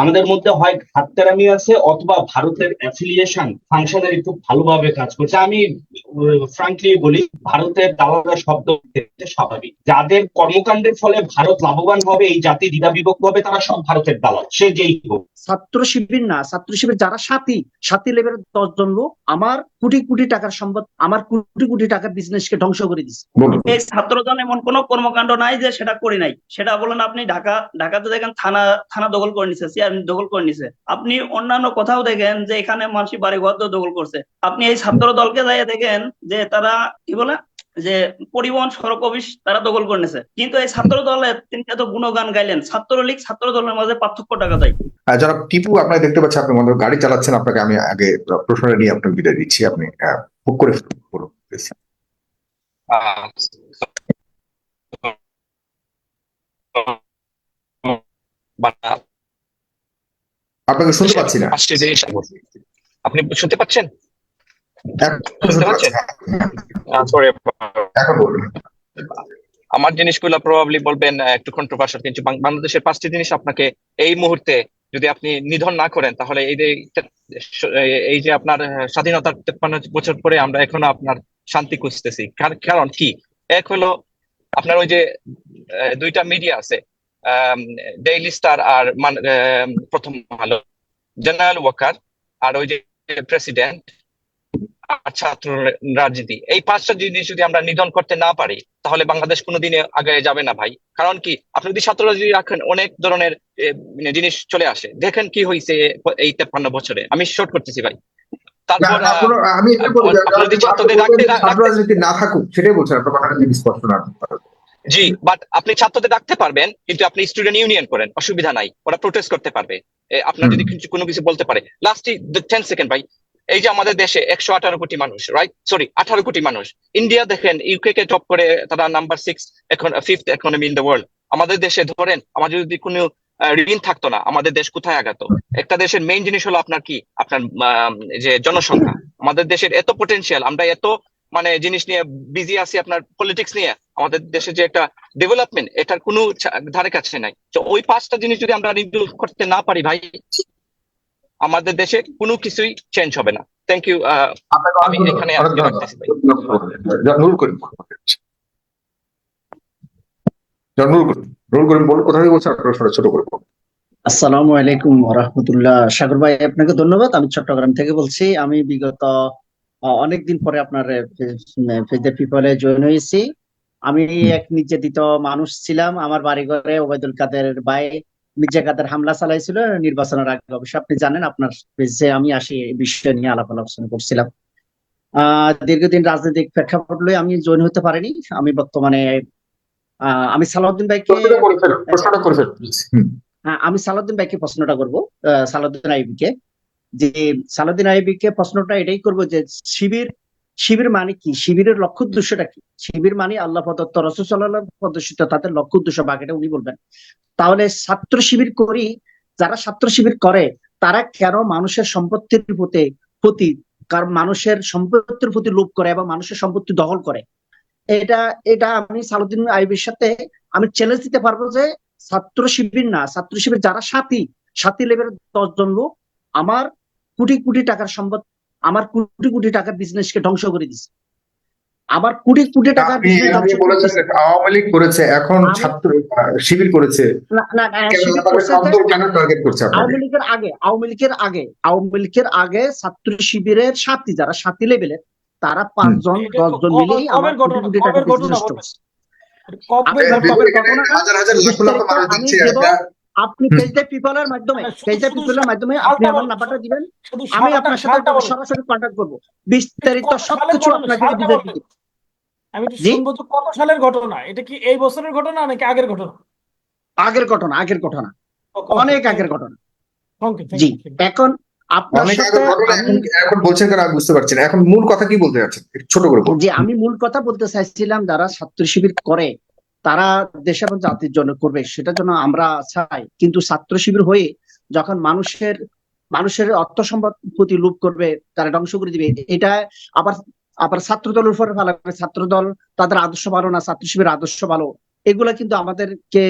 আমাদের মধ্যে হয় হাততারামি আছে অথবা ভারতের অ্যাফিলিয়েশন ফাংশনারি খুব ভালোভাবে কাজ করছে। আমি ফ্রাঙ্কলি বলি ভারতের দালালরা শব্দ স্বাভাবিক। যাদের কর্মকাণ্ডের ফলে ভারত লাভবান হবে এই জাতি দ্বিধা বিভক্ত হবে তারা সব ভারতের দালাল। সে যেই হোক। ছাত্র শিবির না ছাত্র শিবির যারা সাথী সাথী লেভেলের দশ জন লোক আমার কোটি কোটি টাকার সম্পদ আমার কোটি কোটি টাকার বিজনেসকে ধ্বংস করে দিচ্ছে এই ছাত্রদল এমন কোনো কর্মকাণ্ড নাই যে সেটা করি নাই। সেটা বলেন আপনি ঢাকা ঢাকাতে দেখেন থানা থানা দখল করে নিছে। চেয়ারম্যান দখল করে নিছে। আপনি অন্যান্য কোথাও দেখেন যে এখানে মানুষ বাড়ি ঘর দখল করছে। আপনি এই ছাত্র দলকে যাই দেখেন যে তারা কি বলে? যে পরিবহন সড়ক অফিস তারা দখল করে নিছে। কিন্তু এই ছাত্র দলের তিনি এত গুণগান গাইলেন। ছাত্রলীগ ছাত্র দলের মাঝে পার্থক্য টাকা আহ, যারা টিপু আপনারা দেখতে পাচ্ছেন আপনি মনে গাড়ি চালাচ্ছেন। আপনাকে আমি আগে প্রশ্নটা নিয়ে আপনাকে বিদায় দিচ্ছি। আপনি বুক করে বলুন। আপনাকে শুনতে পাচ্ছি না। আপনি শুনতে পাচ্ছেন? আমার জিনিসগুলো প্রবাবলি বলবেন একটু কন্ট্রোভার্সিয়াল কিন্তু বাংলাদেশের পাঁচটি জিনিস আপনাকে এই মুহূর্তে যদি আপনি নিধন না করেন তাহলে এই যে এই যে আপনার স্বাধীনতার তেপ্পান্ন বছর পরে আমরা এখনও আপনার শান্তি খুঁজতেছি। কার- কারণ কি? এক হলো আপনার ওই যে দুইটা মিডিয়া আছে। ডেইলি স্টার আর আহ, প্রথম আলো জেনারেল ওয়াকার আর ওই যে প্রেসিডেন্ট আর ছাত্র রাজনীতি। এই পাঁচটা জিনিস যদি আমরা নিধন করতে না পারি তাহলে বাংলাদেশ কোনোদিনে আগে যাবে না ভাই। কারণ কি আপনি যদি ছাত্র রাজনীতি রাখেন অনেক ধরনের মানে জিনিস চলে আসে। দেখেন কি হয়েছে এই তেপ্পান্ন বছরে। আমি শর্ট করতেছি ভাই। তারপর আমি ছাত্রদের রাজনীতি না থাকুক সেটাই বলছেন আপনার স্পষ্ট না জি বাট আপনি ছাত্রদের ডাকতে পারবেন কিন্তু আপনি স্টুডেন্ট ইউনিয়ন করেন অসুবিধা নাই ওরা প্রোটেস্ট করতে পারবে। আপনার যদি কিছু কোনো কিছু বলতে পারে। লাস্টই টেন সেকেন্ড ভাই এই যে আমাদের দেশে একশো আঠারো কোটি মানুষ রাইট সরি আঠারো কোটি মানুষ। ইন্ডিয়া দেখেন ইউকে কে টপ করে তারা নাম্বার সিক্স এখন fifth economy in the world আমাদের দেশে ধরেন আমাদের যদি কোনো ঋণ থাকতো না আমাদের দেশ কোথায় আগাতো? একটা দেশের মেইন জিনিস হলো আপনার কি? আপনার যে জনসংখ্যা। আমাদের দেশের এত পটেনশিয়াল আমরা এত মানে জিনিস নিয়ে বিজি আছি আপনার পলিটিক্স নিয়ে। আমাদের দেশে যে একটা ডেভেলপমেন্ট এটার কোনো ধারে কাছে নাই। তো ওই পাঁচটা জিনিস যদি আমরা রিভিউ করতে না পারি ভাই আমাদের দেশে কোনো কিছুই চেঞ্জ হবে না। থ্যাংক ইউ আমি এখানে। আসসালামু আলাইকুম রহমতুল্লাহ। সাগর ভাই আপনাকে ধন্যবাদ। আমি চট্টগ্রাম থেকে বলছি। আমি বিগত অনেকদিন পরে আপনার ফেজে পিপলে জয়েন হয়েছি। আমি এক নির্যাতিত মানুষ ছিলাম। আমার বাড়ি ঘরে ওবায়দুল কাদের ভাই মির্জা কাদের হামলা চালাইছিল নির্বাচনের আগে। অবশ্য আপনি জানেন আপনার পেজে আমি আসি এই বিষয় নিয়ে আলাপ আলোচনা করছিলাম। আহ দীর্ঘদিন রাজনৈতিক প্রেক্ষাপট লয়ে আমি জয়েন হতে পারিনি। আমি বর্তমানে আহ আমি সালাউদ্দিন ভাইকে। হ্যাঁ আমি সালাউদ্দিন ভাইকে প্রশ্নটা করব আহ, সালাউদ্দিন আইবিকে। যে সালাউদ্দিন আইবিকে প্রশ্নটা এটাই করব যে শিবির শিবির মানে কি? শিবিরের লক্ষ্য উদ্দেশ্যটা কি? শিবির মানে আল্লাহ প্রদত্ত রসুল সাল্লাহ প্রদর্শিত তাদের লক্ষ্য উদ্দেশ্য বাকিটা উনি বলবেন। তাহলে ছাত্র শিবির করি, যারা ছাত্র শিবির করে, তারা কেন মানুষের সম্পত্তির প্রতি প্রতি কারণ মানুষের সম্পত্তির প্রতি লোভ করে এবং মানুষের সম্পত্তি দখল করে? এটা এটা আমি সালাউদ্দিন আইবির সাথে আমি চ্যালেঞ্জ দিতে পারব যে ছাত্র শিবির না, ছাত্র শিবির যারা সাথী সাথী লেভেলের দশ জন লোক, আমার কোটি কোটি টাকার সম্পদ আমার কোটি কোটি টাকার বিজনেসকে ধ্বংস করে দিচ্ছে আমার কোটি কোটি টাকার বিজনেস আওয়ামী লীগ করেছে এখন ছাত্র শিবির করেছে। আওয়ামী লীগের আগে আওয়ামী লীগের আগে আওয়ামী লীগের আগে ছাত্র শিবিরের সাথী যারা সাথী লেভেলের তারা পাঁচজন দশজন মিলেই আমার কোটি? কোটি বিজনেস ঘটনা? হাজার হাজার মানুষ দেব, আপনি। ফেসবুক পিপলের মাধ্যমে মানে শুধু- ফেসবুক পিপলের মাধ্যমে আপনি আমার নাম্বারটা দিবেন। আমি আপনার সাথে সরাসরি কন্ট্যাক্ট করব। বিস্তারিত সবকিছু আপনাকে বুঝিয়ে বলুন। আমি জি? শুনব তো কত সালের ঘটনা? এটা কি এই বছরের ঘটনা নাকি আগের ঘটনা? আগের ঘটনা আগের ঘটনা। অনেক আগের ঘটনা। জি. এখন আপনার সাথে এখন বলছেন কেন? আমি বুঝতে পারছি না। এখন মূল কথা কি বলতে যাচ্ছেন ছোট করে যে আমি মূল কথা বলতে চাইছিলাম যারা ছাত্র শিবির করে তারা দেশ এবং জাতির জন্য করবে সেটা জন্য আমরা চাই। কিন্তু ছাত্র শিবির হয়ে যখন মানুষের মানুষের অর্থ সম্পদ লোভ করবে, তারা ধ্বংস করে দিবে, এটা আবার আবার ছাত্র দলের উপরে ফেলাবে ছাত্র দল তাদের আদর্শ ভালো না, ছাত্র শিবির আদর্শ ভালো, এগুলা কিন্তু আমাদেরকে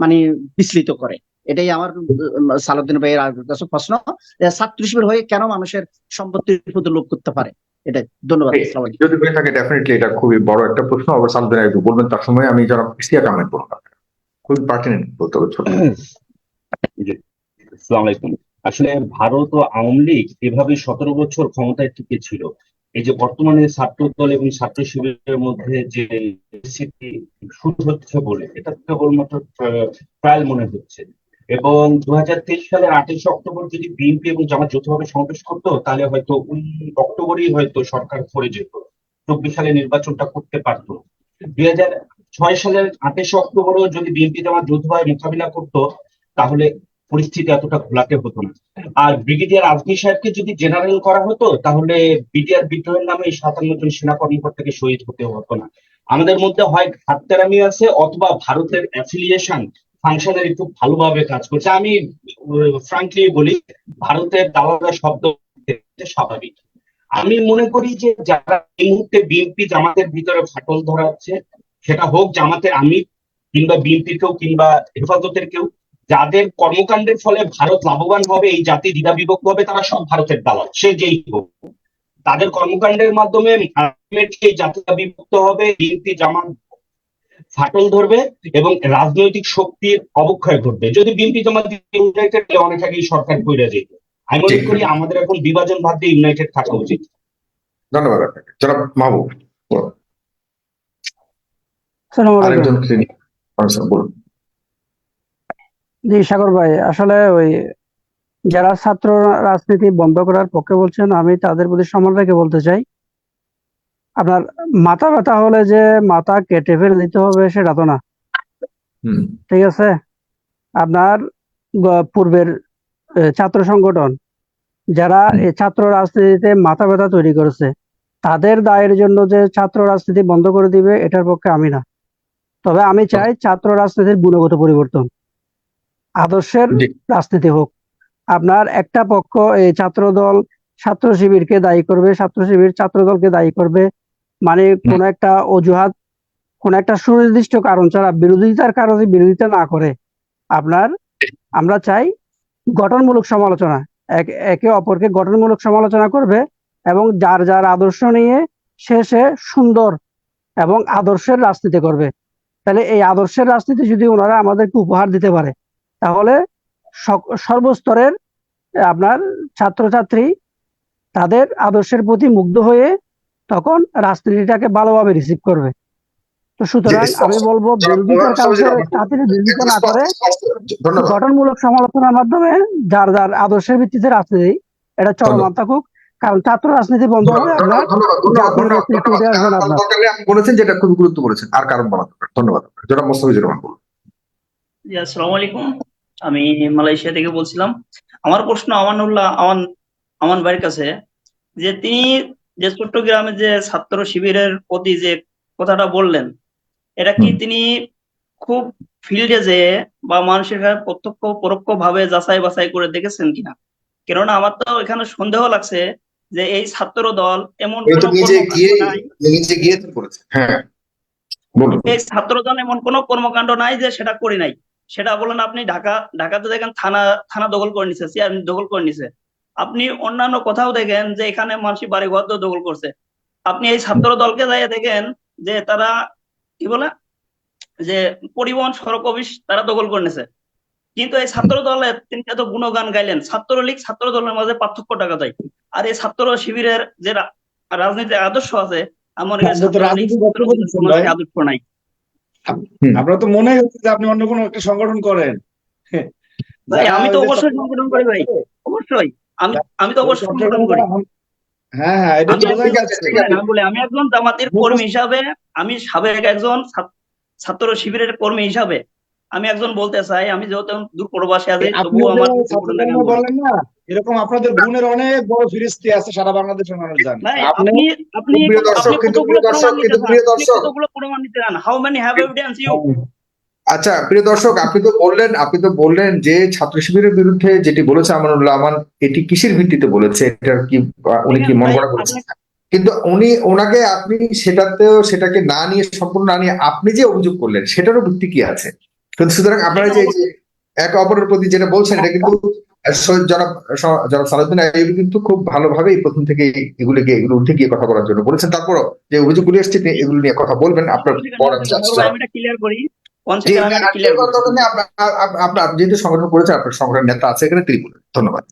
মানে বিচলিত করে। এটাই আমার সালাউদ্দিন ভাইয়ের প্রশ্ন ছাত্র শিবির হয়ে কেন মানুষের সম্পত্তির প্রতি লোভ করতে পারে? এটাই ধন্যবাদ যদি হয়ে থাকে ডেফিনেটলি এটা খুবই বড় একটা প্রশ্ন আবার একটু বলবেন তার সময় আমি যারা ইস্তিয়া কামেন্ট করব খুবই পার্টিনেন্ট বলতে হবে ছোট আসসালামু আলাইকুম। আসলে ভারত ও আওয়ামী লীগ এভাবে সতেরো বছর ক্ষমতায় টিকে ছিল এই যে বর্তমানে ছাত্র দল এবং ছাত্র শিবিরের মধ্যে যে শুরু হচ্ছে বলে এটা কেবলমাত্র ট্রায়াল মনে হচ্ছে। এবং দু হাজার তেইশ সালের আঠাশে অক্টোবর যদি বিএনপি এবং জামাত যৌথভাবে সমাবেশ করতো, তাহলে হয়তো ওই অক্টোবরেই হয়তো সরকার পড়ে যেত। চব্বিশ সালে নির্বাচনটা করতে পারতো। দুই হাজার ছয় সালের আঠাশে অক্টোবরও যদি বিএনপি, জামাত যৌথভাবে মোকাবিলা করতো, তাহলে পরিস্থিতি এতটা ঘোলাটে হতো না। আর ব্রিগেডিয়ার আজমি সাহেবকে যদি জেনারেল করা হতো, তাহলে বিডিআর বিদ্রোহের নামে সাতান্ন জন সেনা কর্মকর্তাকে শহীদ হতে হতো না। আমাদের মধ্যে হয় হাততারামি আছে অথবা ভারতের অ্যাফিলিয়েশন। ফাংশনারি খুব ভালোভাবে কাজ করছে। আমি ফ্রাঙ্কলি বলি, ভারতের দালালরা শব্দ স্বাভাবিক। আমি মনে করি যে যারা এই মুহূর্তে বিএনপি জামাতের ভিতরে ফাটল ধরাচ্ছে, সেটা হোক জামাতের আমি কিংবা বিএনপির কেউ কিংবা হেফাজতের কেউ, যাদের কর্মকাণ্ডের ফলে ভারত লাভবান হবে এই জাতি দ্বিধা বিভক্ত হবে, তারা সব ভারতের দালাল, সে যেই হোক। তাদের কর্মকাণ্ডের মাধ্যমে জাতিটা বিভক্ত হবে, বিএনপি জামাত ফাটল ধরবে এবং রাজনৈতিক শক্তির অবক্ষয় ঘটবে। যদি বিএনপি জামাত ইউনাইটেড অনেক আগেই সরকার কইরা যেত আমি মনে করি আমাদের এখন বিভাজন ভাব দিয়ে ইউনাইটেড থাকা উচিত। ধন্যবাদ আপনাকে। জনাব মাহবুব আরেকজন তিনি বলুন। জি সাগর ভাই আসলে ওই যারা ছাত্র রাজনীতি বন্ধ করার পক্ষে বলছেন আমি তাদের প্রতি সম্মান রেখে বলতে চাই। আপনার মাথা ব্যথা হলে যে মাথা কেটে ফেলে দিতে হবে সেটা তো না। ঠিক আছে? আপনার পূর্বের ছাত্র সংগঠন যারা ছাত্র রাজনীতিতে মাথা ব্যথা তৈরি করেছে তাদের দায়ের জন্য যে ছাত্র রাজনীতি বন্ধ করে দিবে এটার পক্ষে আমি না। তবে আমি চাই ছাত্র রাজনীতির গুণগত পরিবর্তন। আদর্শের রাজনীতি হোক। আপনার একটা পক্ষ এই ছাত্র দল ছাত্র শিবিরকে দায়ী করবে ছাত্র শিবির ছাত্র দলকে দায়ী করবে মানে কোন একটা অজুহাত কোন একটা সুনির্দিষ্ট কারণ ছাড়া বিরোধিতার কারণে বিরোধিতা না করে আপনার আমরা চাই গঠনমূলক সমালোচনা এক অপরকে গঠনমূলক সমালোচনা করবে এবং যার যার আদর্শ নিয়ে সে সে সুন্দর এবং আদর্শের রাজনীতি করবে। তাহলে এই আদর্শের রাজনীতি যদি ওনারা আমাদেরকে উপহার দিতে পারে তাহলে সর্বস্তরের আপনার ছাত্রছাত্রী তাদের আদর্শের প্রতি মুগ্ধ হয়ে তখন রাজনীতিটাকে ভালোভাবে রিসিভ করবে। তো সুতরাং আমি বলব বিরোধিতার মোহাম্মদ কারণে বিরোধিতা না করে গঠনমূলক সমালোচনার মাধ্যমে যার যার আদর্শের ভিত্তিতে রাজনীতি এটা চলমান থাকুক কারণ ছাত্র রাজনীতি বন্ধ হবে বলেছেন যেটা খুবই গুরুত্ব বলেছেন আর কারণ বলা দরকার। ধন্যবাদ। জনাব মোস্তাফিজুর রহমান বলুন। আসসালামু আলাইকুম। আমি মালয়েশিয়া থেকে বলছিলাম আমার প্রশ্ন আমানুল্লাহ আমান আমান ভাইয়ের কাছে যে তিনি যে চট্টগ্রামে যে ছাত্র শিবিরের প্রতি যে কথাটা বললেন এটা কি তিনি খুব ফিল্ডে যে বা মানুষের কাছে প্রত্যক্ষ পরোক্ষ ভাবে যাচাই বাছাই করে দেখেছেন কিনা? কেননা আমার তো এখানে সন্দেহ লাগছে যে এই ছাত্র দল এমন এই ছাত্র হ্যাঁ। এই ছাত্রদল এমন কোনো কর্মকাণ্ড নাই যে সেটা করি নাই। সেটা বলেন আপনি ঢাকা ঢাকাতে দেখেন থানা থানা দখল করে নিছে চেয়ার দখল করে নিছে। আপনি অন্যান্য কোথাও দেখেন যে এখানে মানুষ বাড়ি ঘর দখল করছে। আপনি এই ছাত্র দলকে যাইয়ে দেখেন যে তারা কি বলে? যে পরিবহন সড়ক অফিস তারা দখল করে নিছে। কিন্তু এই ছাত্র দলের তিনি এত গুণগান গাইলেন। ছাত্রলীগ ছাত্র দলের মাঝে পার্থক্য টাকা যায় আর এই ছাত্র শিবিরের যে রাজনীতির আদর্শ আছে আমার। আদর্শ নাই। আপনার তো মনে হচ্ছে যে আপনি অন্য কোনো একটা সংগঠন করেন। ভাই আমি তো অবশ্যই সংগঠন করি ভাই। অবশ্যই। আমি আমি তো অবশ্যই সংগঠন করি। হ্যাঁ হ্যাঁ এটা বোঝা গেছে আমি বলি, আমি একজন জামাতের কর্মী হিসাবে আমি সাবেক একজন ছাত্র- শিবিরের কর্মী হিসাবে আমি একজন বলতে চাই আমি যেহেতু দূর প্রবাসে আছি তবুও আমার বললেন না এরকম আপনাদের গুণের অনেক বড় ফিরিস্তি আছে সারা বাংলাদেশের মানুষ জানে। আপনি আপনি প্রিয় দর্শক, কিন্তু প্রিয় দর্শক, কিন্তু নিতে প্রিয়? দর্শক। How many have evidence you আচ্ছা প্রিয় দর্শক আপনি তো বললেন আপনি তো বললেন যে ছাত্র শিবিরের বিরুদ্ধে যেটি বলেছে আমানুল্লাহ আমান এটি কিসের ভিত্তিতে বলেছে? এটা কি উনি কি মন করা বলেছেন কিন্তু উনি ওনাকে আপনি সেটাতেও সেটাকে না নিয়ে সম্পূর্ণ না নিয়ে আপনি যে অভিযোগ করলেন সেটারও ভিত্তি কি আছে? কিন্তু সুতরাং আপনারা যে এক অপরের প্রতি যেটা বলছেন এটা কিন্তু জনাব জনাব সালাউদ্দিন কিন্তু খুব ভালোভাবেই প্রথম থেকে এগুলিকে এগুলো উঠে গিয়ে কথা বলার জন্য বলেছেন। তারপরও যে অভিযোগগুলি এসছে এগুলো নিয়ে কথা বলবেন আপনার আমি এটা ক্লিয়ার করি। আপনার যেহেতু সংগঠন করেছে আপনার সংগঠন নেতা আছে এখানে তিনি বলেন। ধন্যবাদ।